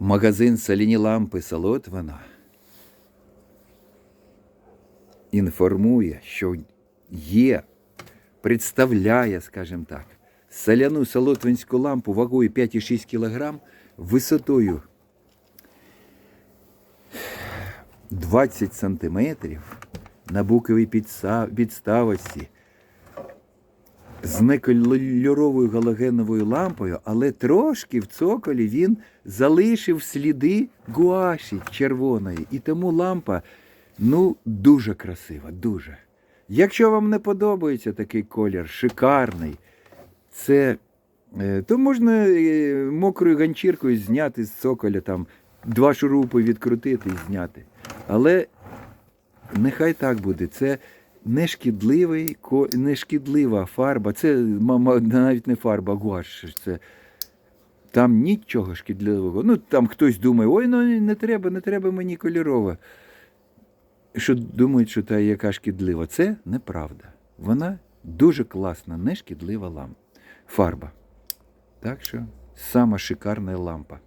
Магазин соляні лампи Солотвина інформує, що є, представляє, скажімо так, соляну солотвинську лампу вагою 5,6 кг висотою 20 см на буковій підставості з некольоровою галогеновою лампою, але трошки в цоколі він залишив сліди гуаші червоної. І тому лампа ну, дуже красива, дуже. Якщо вам не подобається такий колір, шикарний, це, е, то можна е, мокрою ганчіркою зняти з цоколя, там, два шурупи відкрутити і зняти. Але нехай так буде. Це нешкідливий, нешкідлива фарба. Це навіть не фарба, гуаш. Це, там нічого шкідливого. Ну, там хтось думає, ой, ну не треба, не треба мені кольорова. Що думають, що та яка шкідлива. Це неправда. Вона дуже класна, нешкідлива лампа. Фарба. Так що сама шикарна лампа.